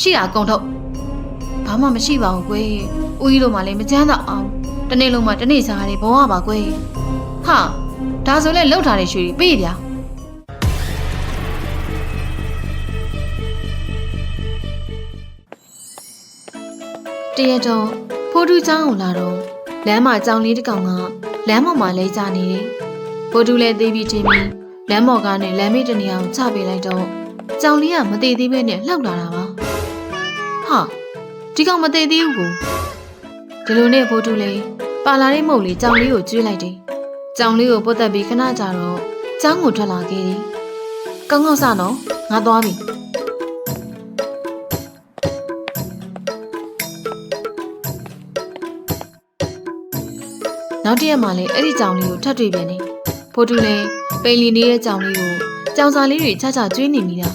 ရှိတာအကုန်ထုတ်ဘာမှမရှိပါဘူးကွယ်ဦးကြီးတို့မှလည်းမကြမ်းတော့အောင်တနေ့လုံးမှတနေ့စားရတယ်ဘဝပါကွယ်ဟာဒါဆိုလဲလှုပ်ထားတဲ့ရွှေတွေပြေးဗျာတရက်တော့ဖိုးတူးချောင်းကိုလာတော့လမ်းမှာကြောင်လေးတစ်ကောင်ကလမ်းပေါ်မှာလဲကျနေတယ်ဖိုးတူးလည်းသေးပြီးချင်းပြီးလမ်းပေါ်ကနေလမ်းမေးတနေအောင်ချပေးလိုက်တော့ကြောင်လေးကမသေးသေးပဲနဲ့လှောက်လာတာပါ ဟာဒီကောင်မသေးသေးဘူးကိုဒီလိုနဲ့ဖိုးတူးလေးပါလာတဲ့မုတ်လေးကြောင်လေးကိုကျွေးလိုက်တယ်ကြောင်လေးကိုပုတ်တက်ပြီးခဏကြာတော့ကျောင်းကိုထွက်လာခဲ့တယ်ကောင်းကောင်းစနော်ငါသွားပြီနောက်တစ်ရက်မှလည်းအဲ့ဒီကြောင်လေးကိုထပ်တွေ့ပြန်နေဖိုးတူလည်းပိန်လီနေတဲ့ကြောင်လေးကိုကြောင်စာလေးတွေချချကျွေးနေမိတာ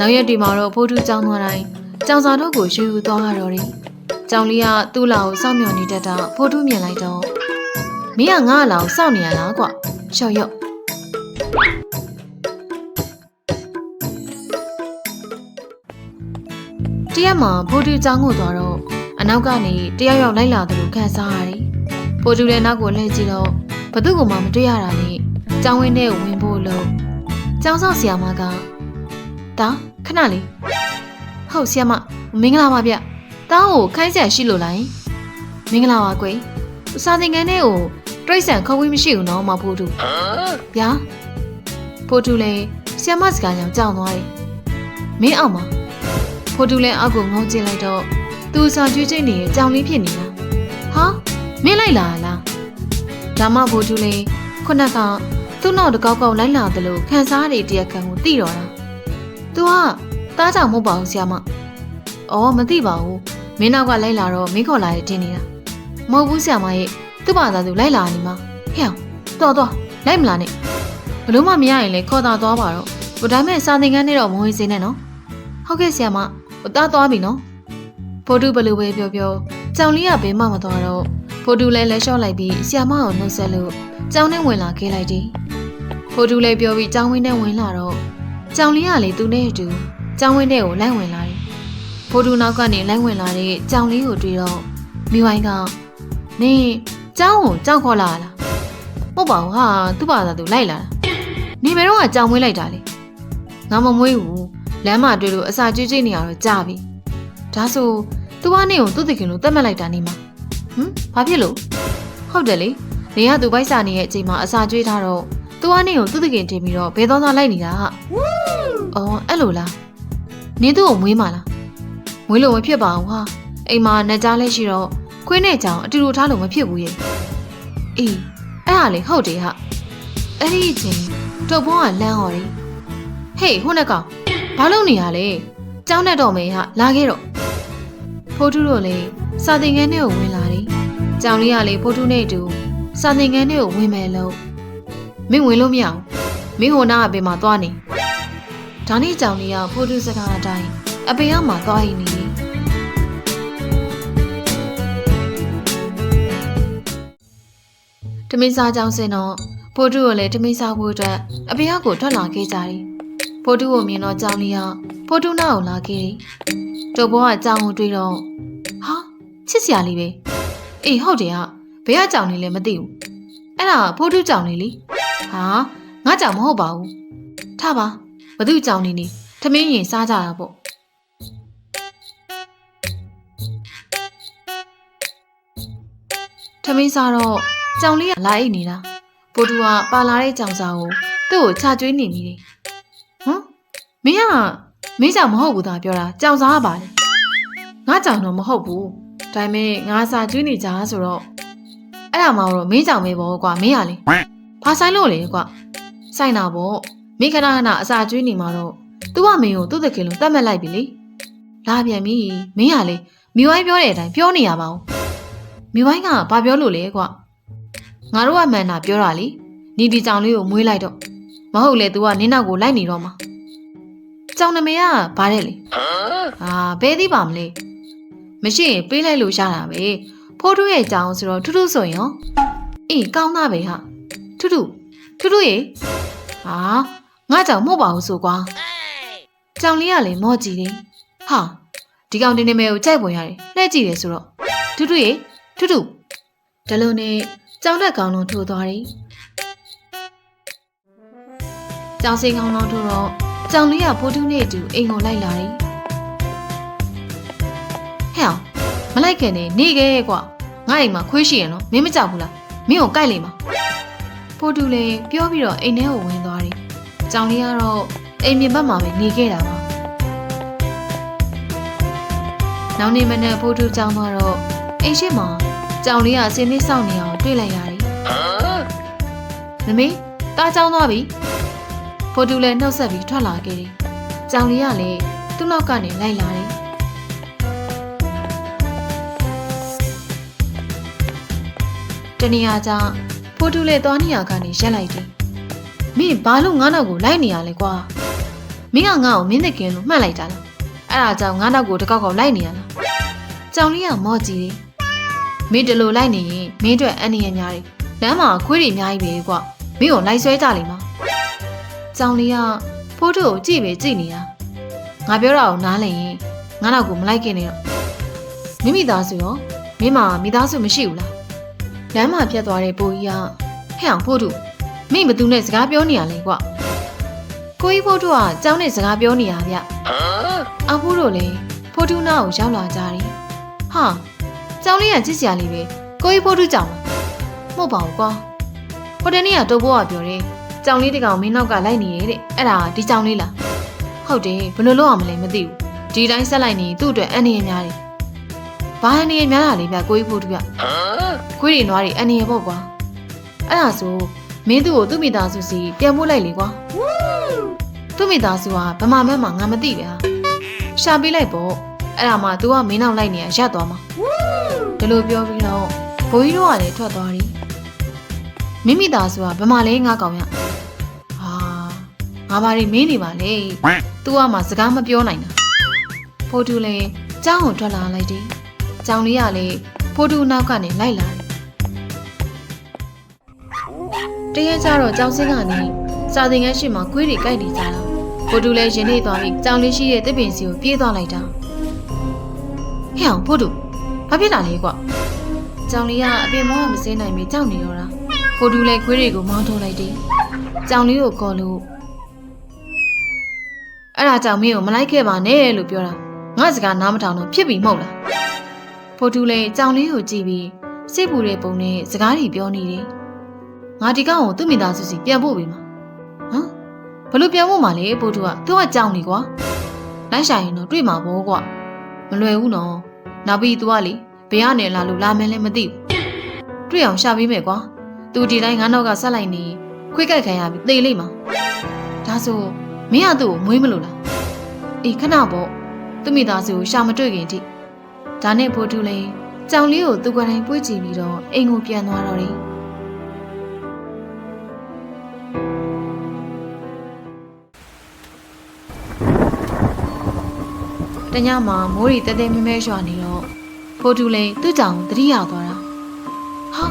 နောက်ရက်ဒီမှာတော့ဖိုးတူကြောင်သွားတိုင်းကြောင်စာတို့ကိုရွှေယူသွားရတော့တယ်ကြောင်လေးကသူ့လာကိုစောင့်မျှော်နေတတ်တာဖိုးတူမြင်လိုက်တော့မင်းကငါ့အလောင်စောင့်နေရလားကွရှော့ရော့တရက်မှာဖိုးတူကြောင်ကိုသွားတော့အနောက်ကနေတယောက်ယောက်လိုက်လာတယ်လို့ခံစားရတယ်။ဖိုးတူလည်းနောက်ကိုလှည့်ကြည့်တော့ဘသူ့ကိုမှမတွေ့ရတာနဲ့ကျောင်းဝင်းထဲကိုဝင်ဖို့လို့ကျောင်းဆောင်ဆရာမကတာ ခဏလေးဟုတ်ဆရာမမင်္ဂလာပါဗျ။တားကိုခိုင်းဆက်ရှိလို့လား။မင်္ဂလာပါကွယ်။စာသင်ခန်းထဲကိုတိရစ္ဆာန်ခေါ်ဝေးမရှိဘူးနော်မဖိုးတူ။ဗျာဖိုးတူလည်းဆရာမစကားကြောင့်ကြောက်သွားတယ်။မင်းအောင်ပါဖိုးတူလည်းအောက်ကိုငုံကြည့်လိုက်တော့သူစာကျွေးချိတ်နေရဲ့ကြောင်လေးဖြစ်နေတာဟာမင်းလိုက်လာလားဒါမှဘိုးတူလေးခုနကသူ့နောက်တကောက်ကောက်လိုက်လာတယ်လို့ခံစားရတဲ့တရားခံကိုသိတော့တာ तू ကတားကြောင်မဟုတ်ပါဘူးဆရာမအော်မသိပါဘူးမင်းနောက်ကလိုက်လာတော့မင်းခေါ်လာတဲ့တင်နေတာမဟုတ်ဘူးဆရာမရဲ့သူ့ဘာသာသူလိုက်လာနေမှာဟဲ့တော်တော်လိုက်မလားနဲ့ဘလို့မှမရရင်လေခေါ်တာသွားပါတော့ဟိုဒါမဲ့စာသင်ခန်းနဲ့တော့မဝင်စေနဲ့နော်ဟုတ်ကဲ့ဆရာမဟိုတားသွားပြီနော်ဖိုးတူဘယ်လိုပဲပြောပြောကြောင်လေးကဘဲမှမသွားတော့ဖိုးတူလည်းလက်လျှော့လိုက်ပြီးဆီယာမကိုနှုတ်ဆက်လို့ကြောင်နဲ့ဝင်လာခဲ့လိုက်တယ်ဖိုးတူလည်းပြောပြီးကြောင်ဝင်းနဲ့ဝင်လာတော့ ကြောင်လေးကလေသူနဲ့အတူကြောင်ဝင်းထဲကိုလိုက်ဝင်လာတယ်ဖိုးတူနောက်ကနေလိုက်ဝင်လာတဲ့ကြောင်လေးကိုတွေ့တော့မိဝိုင်းကနင်းကြောင်ကိုကြောင်ခေါ်လာလားမဟုတ်ပါဘူးဟာသူ့ဘာသာသူလိုက်လာတာနေဘယ်တော့ကကြောင်မွေးလိုက်တာလေငါမမွေးဘူးလမ်းမှာတွေ့လို့အစာကျွေးကျွေးနေရတော့ကြာပြီဒါဆိုသူကနေကိုသူ့တခင်လို့တတ်မှတ်လိုက်တာနေမှာဟမ်ဘာဖြစ်လို့ဟုတ်တယ်လေနေကသူပိုက်စာနေရဲ့အချိန်မှာအစာကျွေးထားတော့ သူကနေကိုသူ့တခင်တင်ပြီးတော့ဘဲသောသားလိုက်နေတာဟာအော်အဲ့လိုလားနင်းသူ့ကိုမွေးမှာလားမွေးလို့မဖြစ်ပါဘူးဟာအိမ်မှာနှက်ကြားလဲရှိတော့ခွေးနဲ့ကြောင်အတူတူထားလို့မဖြစ်ဘူးရဲ့အေးအဲ့ဟာလေဟုတ်တယ်ဟာအဲ့ဒီအချိန်တုတ်ဘုံကလမ်းဟော်တယ်ဟေးဟိုနဲ့ကောင်ဘာလုပ်နေရလဲကြောင်းနဲ့တော့မေဟာလာခဲ့တော့ဖိုးထုတို့လည်းစာသင်ခန်းထဲကိုဝင်လာတယ်။ကြောင်လေးကလည်းဖိုးထုနဲ့အတူစာသင်ခန်းထဲကိုဝင်မယ်လို့ မင်းဝင်လို့မရဘူး။မင်းဟိုနာအပေမှာသွားနေ။ဒါနဲ့ကြောင်လေးကဖိုးထုစကားအတိုင်းအပေကမှသွားရင်းနေတယ်။တမင်းစားကြောင်စင်တော့ဖိုးထုကိုလည်းတမင်းစားဖို့အတွက်အပေကကိုထွက်လာခဲ့ကြတယ်။ဖိုးထုကိုမြင်တော့ကြောင်လေးကဖိုးထုနာကိုလာခဲ့တယ်။တုပ်ဘောကကြောင်ကိုတွေ့တော့ဟာချစ်စရာလေးပဲအေးဟုတ်တယ်ဟာဘယ်ကကြောင်နေလဲမသိဘူးအဲ့ဒါဖိုးထုကြောင်နေလေ ဟာငါကြောင်မဟုတ်ပါဘူးထပါဘသူကြောင်နေနေထမင်းရင်စားကြတာပေါ့ထမင်းစားတော့ကြောင်လေးကလာအိတ်နေတာဖိုးထုကပါလာတဲ့ကြောင်စာကိုသူ့ကိုချကျွေးနေမိတယ်ဟမ်မင်းကမင်းကြောင်မဟုတ်ဘူးသားပြောတာကြောင်စားကပါလေငါကြောင်တော့မဟုတ်ဘူးဒါပေမဲ့ငါစာကျွေးနေကြဆိုတော့အဲ့ဒါမှတော့မင်းကြောင်ပဲပေါ့ကွာမင်းရလေ ဘာဆိုင်လို့လဲကွာဆိုင်တာပေါ့မင်းခဏခဏအစာကျွေးနေမှာတော့သူကမင်းကိုသူ့တခင်လို့တတ်မှတ်လိုက်ပြီလေလာပြန်ပြီမင်းရလေမိဝိုင်းပြောတဲ့အတိုင်းပြောနေရပါဦးမိဝိုင်းကဘာပြောလို့လဲကွာငါတို့ကမှန်တာပြောတာလေနီဒီကြောင်လေးကိုမွေးလိုက်တော့မဟုတ်လေ तू ကနင်းနောက်ကိုလိုက်နေတော့မှာကြောင်နမေကဘာတဲ့လေအာဘယ်သိပါမလဲမရှိရင်ပေးလိုက်လို့ရတာပဲဖိုးထုရဲ့အကြောင်းဆိုတော့ထူးထူးဆိုရင်ရောအေးကောင်းသားပဲဟာ ထူးထူးထူးထူးရေဟာငါကြောင့်မဟုတ်ပါဘူးဆိုကွာကြောင်လေးကလည်းမော့ကြည့်တယ်ဟာဒီကောင်တင်းနေမဲကိုကြိုက်ပုံရတယ်လှည့်ကြည့်တယ်ဆိုတော့ထူးထူးရေထူးထူးဒါလိုနဲ့ကြောင်တက်ကောင်လုံးထိုးသွားတယ်ကြောင်စိန်ကောင်လုံးထိုးတော့ကြောင်လေးကဖိုးထူးနဲ့အတူအိမ်ကိုလိုက်လာတယ်ဟဲ့အောင်မလိုက်ခင်နေနေခဲ့ကွာငါအိမ်မှာခွေးရှိရနော်မင်းမကြောက်ဘူးလားမင်းကိုကြိုက်လိမ့်မှာ ဖိုးထူးလည်းပြောပြီးတော့အိမ်ထဲကိုဝင်သွားတယ်ကြောင်လေးကတော့အိမ်မြင်ဘက်မှာပဲနေခဲ့တာပါနောက်နေ့မနက်ဖိုးထူးကြောင်သွားတော့အိမ်ရှိမှာကြောင်လေးကအစင်းလေးစောင့်နေအောင်တွေ့လိုက်ရတယ်မမေတားကြောင်သွားပြီဖိုးထူးလည်းနှုတ်ဆက်ပြီးထွက်လာခဲ့တယ်ကြောင်လေးကလည်းသူ့နောက်ကနေလိုက်လာတယ်တနေရာကျ ဖိုးထူးလည်းသွားနေရကနေရက်လိုက်တယ်မင်းဘာလို့ငါးနောက်ကိုလိုက်နေရလဲကွာမင်းကငါ့ကိုမင်းတကယ်လို့မှတ်လိုက်တာလားအဲ့ဒါကြောင့်ငါးနောက်ကိုတစ်ကောက်ကောက်လိုက်နေရလားကြောင်လေးကမော့ကြည့်တယ်မင်းတလို့လိုက်နေရင်မင်းအတွက်အန္တရာယ်များတယ်လမ်းမှာခွေးတွေအများကြီးပဲကွာမင်းကိုလိုက်ဆွဲကြလိမ့်မှာကြောင်လေးကဖိုးထူးကိုကြည့်ပဲကြည့်နေတာငါပြောတာကိုနားလည်ရင်ငါနောက်ကိုမလိုက်ခင်နေတော့မိမိသားစုရောမင်းမမိသားစုမရှိဘူးလား လမ်းမှာပြတ်သွားတဲ့ပိုကြီးကဟဲ့အောင်ဖိုးထူးမင်းဘသူနဲ့စကားပြောနေရလဲကွာကိုကြီးဖိုးထူးကကြောင်းနဲ့စကားပြောနေရဗျအဖိုးတို့လည်းဖိုးထူးနာကိုရောက်လာကြတယ်ဟာကြောင်းလေးကကြည့်စရာလေးပဲကိုကြီးဖိုးထူးကြောင်လားမဟုတ်ပါဘူးကွာဟိုတနေ့ကတုပ်ဘောကပြောတယ်ကြောင်လေးတကောင်မင်းနောက်ကလိုက်နေရဲ့တဲ့အဲ့ဒါဒီကြောင်လေးလားဟုတ်တယ်ဘယ်လိုလုပ်အောင်မလဲမသိဘူးဒီတိုင်းဆက်လိုက်နေသူ့အတွက်အန္တရာယ်များတယ် ဘာအန္တရာယ်များတာလဲဗျကိုကြီးဖိုးထူးကခွေးတွေနွားတွေအန္တရာယ်ပေါ့ကွာအဲ့ဒါဆိုမင်းသူ့ကိုသူ့မိသားစုစီပြန်ပို့လိုက်လေကွာသူ့မိသားစုကဗမာမတ်မှာငါမသိဗျာရှာပေးလိုက်ပေါ့အဲ့ဒါမှ तू ကမင်းနောက်လိုက်နေရရပ်သွားမှာဒီလိုပြောပြီးတော့ဘိုးကြီးတို့ကလည်းထွက်သွားတယ်မိမိသားစုကဗမာလေးငါကောင်ရဟာငါဘာတွေမင်းနေပါလေ तू ကမှစကားမပြောနိုင်တာဖိုးတူလည်းကြောင်းကိုထွက်လာလိုက်တယ် ကြောင်လေးကလည်းဖိုးတူနောက်ကနေလိုက်လာတယ်တရက်ကျတော့ကြောင်စင်းကနေစာသင်ခန်းရှိမှာခွေးတွေကြိုက်နေကြတာဖိုတူလည်းရင်နေသွားပြီးကြောင်လေးရှိတဲ့တစ်ပင်စီကိုပြေးသွားလိုက်တာဟဲ့အောင်ဖိုတူဘာဖြစ်တာလဲကွကြောင်လေးကအပင်မောကမစင်းနိုင်ပြီကြောက်နေတော့တာဖိုတူလည်းခွေးတွေကိုမောင်းထုတ်လိုက်တယ်ကြောင်လေးကိုခေါ်လို့အဲ့ဒါကြောင့်မင်းကိုမလိုက်ခဲ့ပါနဲ့လို့ပြောတာငါစကားနားမထောင်တော့ဖြစ်ပြီမဟုတ်လား ဖိုတူလည်းကြောင်လေးကိုကြည့်ပြီးစိတ်ပူတဲ့ပုံနဲ့စကားတွေပြောနေတယ်ငါဒီကောင်ကိုသူ့မိသားစုစီပြန်ဖို့ပေးမှာဟမ်ဘလို့ပြန်ဖို့မှာလဲပို့သူကသူကကြောင်နေကွာလိုက်ရှာရင်တော့တွေ့မှာပေါ့ကွာမလွယ်ဘူးနော်နောက်ပြီး तू ကလေဘယ်ကနေလာလို့လာမယ်လဲမသိဘူးတွေ့အောင်ရှာပေးမယ်ကွာ तू ဒီတိုင်းငါနောက်ကဆက်လိုက်နေခွေးကြိုက်ခံရပြီးသေလိမ့်မှာဒါဆိုမင်းကသူ့ကိုမွေးမလို့လားအေးခဏပေါ့သူ့မိသားစုကိုရှာမတွေ့ခင်ထိ ဒါနဲ့ဖိုးတူလဲကြောင်လေးကိုသူကတိုင်းပွေးကြည့်ပြီးတော့အိမ်ကိုပြန်သွားတော့တယ်တညမှာမိုးရီတဲတဲမဲမဲရွာနေတော့ဖိုးတူလည်းသူ့ကြောင်သတိရသွားတာဟာ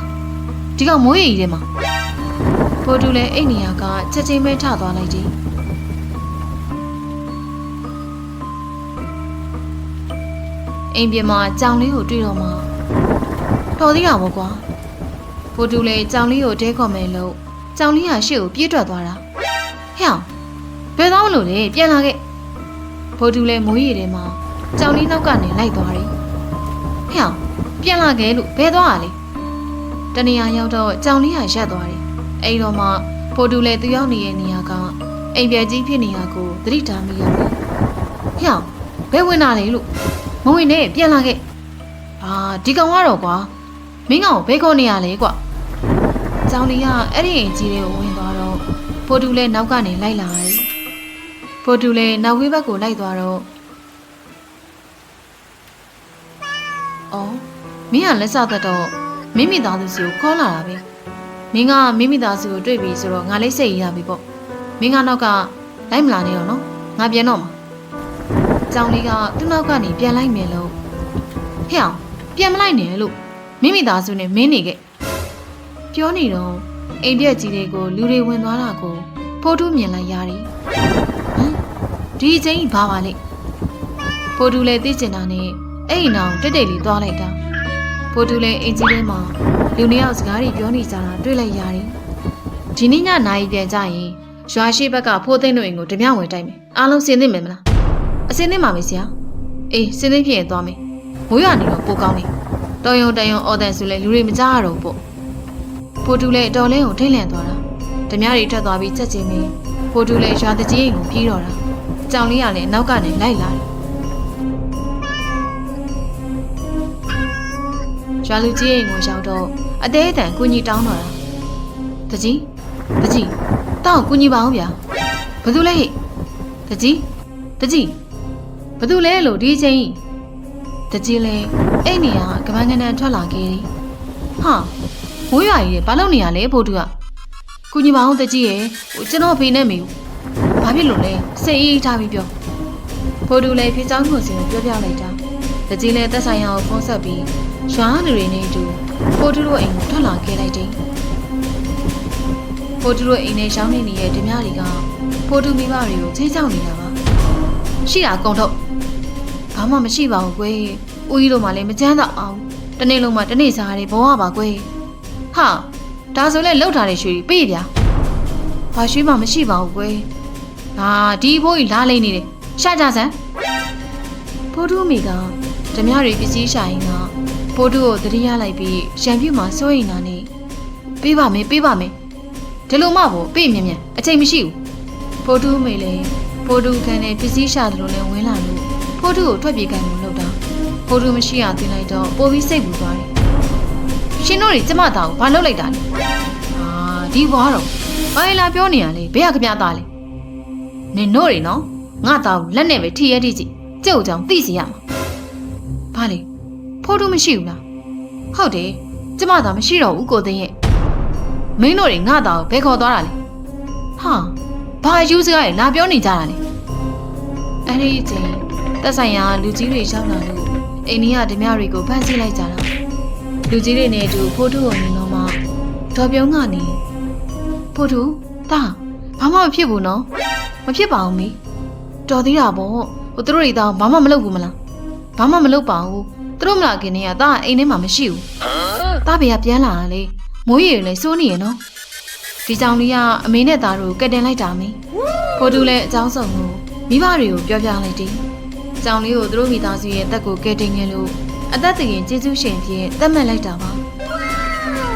ဒီကောင်မိုးရီကြီးထဲမှာဖိုးတူလည်းအိတ်နေရကချက်ချင်းပဲထသွားလိုက်တယ် အိမ်ပြင်မှာကြောင်လေးကိုတွေ့တော့မှတော်သေးတာပေါ့ကွာဖိုးတူလည်းကြောင်လေးကိုတဲခေါ်မယ်လို့ကြောင်လေးကရှေ့ကိုပြေးထွက်သွားတာဟဲ့အောင်ဘယ်သွားမလို့လဲပြန်လာခဲ့ဖိုးတူလည်းမိုးရီထဲမှာကြောင်လေးနောက်ကနေလိုက်သွားတယ်။ဟဲ့အောင်ပြန်လာခဲ့လို့ဘဲသွားရလဲ။တနေရာရောက်တော့ကြောင်လေးဟာရက်သွားတယ်။အဲ့တော့မှဖိုးတူလည်းသူရောက်နေတဲ့နေရာကအိမ်ပြကြီးဖြစ်နေရကိုသတိထားမိရတယ်။ဟဲ့အောင်ဘဲဝင်လာလေလို့ မဝင်နဲ့ပြန်လာခဲ့။အာဒီကောင်ကတော့ကွာမင်းကောင်ဘဲခေါ်နေရလဲကွာ။ကြောင်လေးကအဲ့ဒီအိမ်ကြီးတွေကိုဝင်သွားတော့ဖိုးတူလည်းနောက်ကနေလိုက်လာတယ်။ဖိုတူလည်းနောက်ဝေးဘက်ကိုလိုက်သွားတော့အော်မင်းကလက်စသက်တော့မိမိသားစုစီကိုခေါ်လာတာပဲမင်းကမိမိသားစုကိုတွေ့ပြီဆိုတော့ငါလေးစိတ်ရရပြီပေါ့မင်းကနောက်ကလိုက်မလာနဲ့တော့နော်ငါပြန်တော့မှာ ကြောင်လေးကသူ့နောက်ကနေပြန်လိုက်မယ်လို့ဟဲ့အောင်ပြန်မလိုက်နဲ့လို့မိမိသားစုနဲ့မင်းနေခဲ့ပြောနေတော့အိမ်ပြက်ကြီးတွေကိုလူတွေဝင်သွားတာကိုဖိုးတူးမြင်လိုက်ရတယ်ဟမ်ဒီအချိန်ကြီးဘာပါလဲဖိုတူလည်းသိကျင်တာနဲ့အဲ့ဒီနောင်တိတ်တိတ်လေးသွားလိုက်တာဖိုတူလည်းအင်ဂျင်ထဲမှာလူနှစ်ယောက်စကားတွေပြောနေကြတာတွေ့လိုက်ရတယ်ဒီနေ့ညနိုင်ပြန်ကြရင်ရွာရှိဘက်ကဖိုးသိန်းတို့အိမ်ကိုဓမြဝင်တိုက်မယ်အားလုံးစင်သင့်မယ်မလား အစင်သင့်ပါမယ်ဆရာအေးစင်သင့်ဖြစ်ရင်သွားမယ်မိုးရွာနေတော့ပိုကောင်းတယ်တော်ရုံတန်ရုံအော်တန်ဆိုလဲလူတွေမကြားရတော့ဘူးပေါ့ဖိုတူလည်းအတော်လေးကိုထိတ်လန့်သွားတာဓမြတွေထွက်သွားပြီးချက်ချင်းပဲဖိုတူလည်းရွာတကြီးအိမ်ကိုပြေးတော့တာကြောင်လေးကလည်းနောက်ကနေလိုက်လာတယ်ရွာလူကြီးအိမ်ကိုရောက်တော့အသေးအတန်ကုညီတောင်းတော့တာတကြီးတကြီးတောင်းကုညီပါအောင်ဗျာဘသူလဲဟိတကြီးတကြီး ဘသူလဲလို့ဒီအချိန်ကြီးတကြီးလဲအဲ့နေကကပန်းကန်တန်ထွက်လာခဲ့တယ်ဟာမိုးရွာကြီးဘာလုပ်နေရလဲဖိုတူကကုညီပါအောင်တကြီးရဲ့ဟိုကျွန်တော်ဖေနဲ့မေဘူးဘာဖြစ်လို့လဲစိတ်အေးထားပြီးပြောဖိုတူလည်းဖြစ်ချောင်းကိုစင်ကိုပြောပြလိုက်တာတကြီးလည်းတက်ဆိုင်ရာကိုဖုန်းဆက်ပြီးရွာလူတွေနဲ့အတူဖိုတူတို့အိမ်ကိုထွက်လာခဲ့လိုက်တယ်ဖိုတူတို့အိမ်နဲ့ရှောင်းနေနေတဲ့ဓမြတွေကဖိုတူမိဘတွေကိုချင်းချောက်နေတာပါရှိတာအကုန်တော့ ဘာမှမရှိပါဘူးကွယ်ဦးကြီးတို့မှလည်းမချမ်းသာအောင်တနေ့လုံးမှတနေ့စားရတယ်ဘဝပါကွယ်ဟာဒါဆိုလဲလောက်ထားတဲ့ရွှေတွေပေးဗျာဘာရွှေမှမရှိပါဘူးကွယ်ဟာဒီဘိုးကြီးလာလိမ့်နေတယ်ရှာကြစမ်းဖိုတူမိကဓမြတွေပစ္စည်းရှာရင်ကဖိုတူကိုသတိရလိုက်ပြီးရံပြူမှာစိုးရိမ်တာနဲ့ပေးပါမယ်ပေးပါမယ်ဒီလိုမှပေါ့ပြေးမြင်မြန်အချိန်မရှိဘူးဖိုတူးမေလည်းဖိုတူးခံတဲ့ပစ္စည်းရှာတယ်လို့လည်းဝင်လာလို့ ဖိုတူးကိုထွက်ပြေးကန်လို့လောက်တာဖိုတူးမရှိရတင်လိုက်တော့ပိုပြီးစိတ်ပူသွားတယ်ရှင်တို့တွေကျမသားကိုဘာလုပ်လိုက်တာလဲဟာဒီဘွားတော့ဘာလဲလာပြောနေရလဲဘယ်ကခပြသားလဲနင်တို့တွေနော်ငါသားကိုလက်နဲ့ပဲထီရဲတိကြည့်ကြုတ်ကြောင်သိစီရမှာဘာလဲဖိုတူးမရှိဘူးလားဟုတ်တယ်ကျမသားမရှိတော့ဘူးကိုသိန်းရဲ့မင်းတို့တွေငါတောင်ဘယ်ခေါ်သွားတာလဲဟာဘာယူစကားလဲလာပြောနေကြတာလဲအဲ့ဒီအချိန် တက်ဆိုင်ရာလူကြီးတွေရောက်လာလို့အိန္ဒိယဓမြတွေကိုဖမ်းဆီးလိုက်ကြတာလူကြီးတွေနဲ့အတူဖိုးထုကိုမြင်တော့မှဒေါ်ပြုံးကနေဖိုးထုတာဘာမှမဖြစ်ဘူးနော်မဖြစ်ပါဘူးမီတော်သေးတာပေါ့ဟိုသူတို့တွေတောင်ဘာမှမလုပ်ဘူးမလားဘာမှမလုပ်ပါဘူးသူတို့မလာခင်တည်းကတာအိမ်ထဲမှာမရှိဘူးတာဘေကပြန်လာတာလေမိုးရေလည်းစိုးနေရနော်ဒီကြောင်လေးကအမေနဲ့သားတို့ကတ်တင်လိုက်တာမင်းဖိုတူလည်းအကြောင်းစုံကိုမိဘတွေကိုပြောပြလိုက်တယ် ကြောင်လေးကိုသူတို့မိသားစုရဲ့အသက်ကိုကယ်တင်ခဲ့လို့အသက်တရင်ကျေးဇူးရှင်ဖြင့်သတ်မှတ်လိုက်တာပါဒါ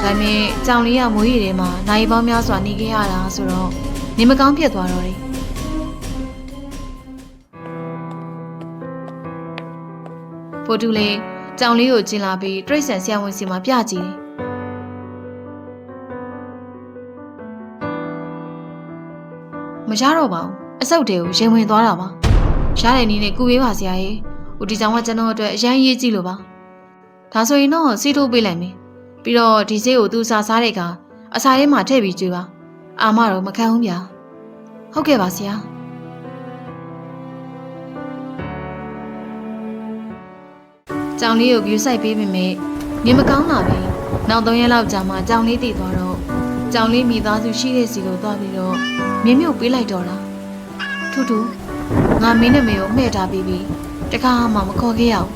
ပေမဲ့ကြောင်လေးကမိုးရေထဲမှာနိုင်ပေါင်းများစွာနေခဲ့ရတာဆိုတော့နေမကောင်းဖြစ်သွားတော့တယ်ဖိုတူလည်းကြောင်လေးကိုကျင်လာပြီးတိရစ္ဆာန်ဆရာဝန်စီမှာပြကြည့်တယ်မရတော့ပါဘူးအဆုတ်တွေကိုရင်ဝင်သွားတာပါ ရတဲ့နည်းနဲ့ကုပေးပါဆရာကြီးဟိုဒီကြောင်ကကျွန်တော်အတွက်အရန်ရေးကြည့်လို့ပါဒါဆိုရင်တော့စီးထိုးပေးလိုက်မယ်ပြီးတော့ဒီဆေးကိုသူစားစားတဲ့ကအစာထဲမှာထည့်ပြီးကျွေးပါအာမတော့မခံဘူးဗျာဟုတ်ကဲ့ပါဆရာကြောင်လေးကိုယူဆိုင်ပေးပေမဲ့နေမကောင်းလာပြီနောက်၃ရက်လောက်ကြာမှကြောင်လေးတည်သွားတော့ကြောင်လေးမိသားစုရှိတဲ့စီကိုသွားပြီးတော့မြင်းမြုပ်ပေးလိုက်တော့တာထူးထူး ငါမင်းနဲ့မေကိုမှဲ့ထားပြီးပြီတခါမှမခေါ်ခဲ့ရအောင်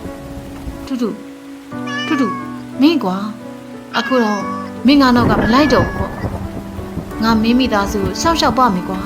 ထူးထူးထူးထူးမင်းကွာအခုတော့မင်းငါနောက်ကမလိုက်တော့ဘူးပေါ့ငါမင်းမိသားစုကိုရှောက်ရှောက်ပါမယ်ကွာ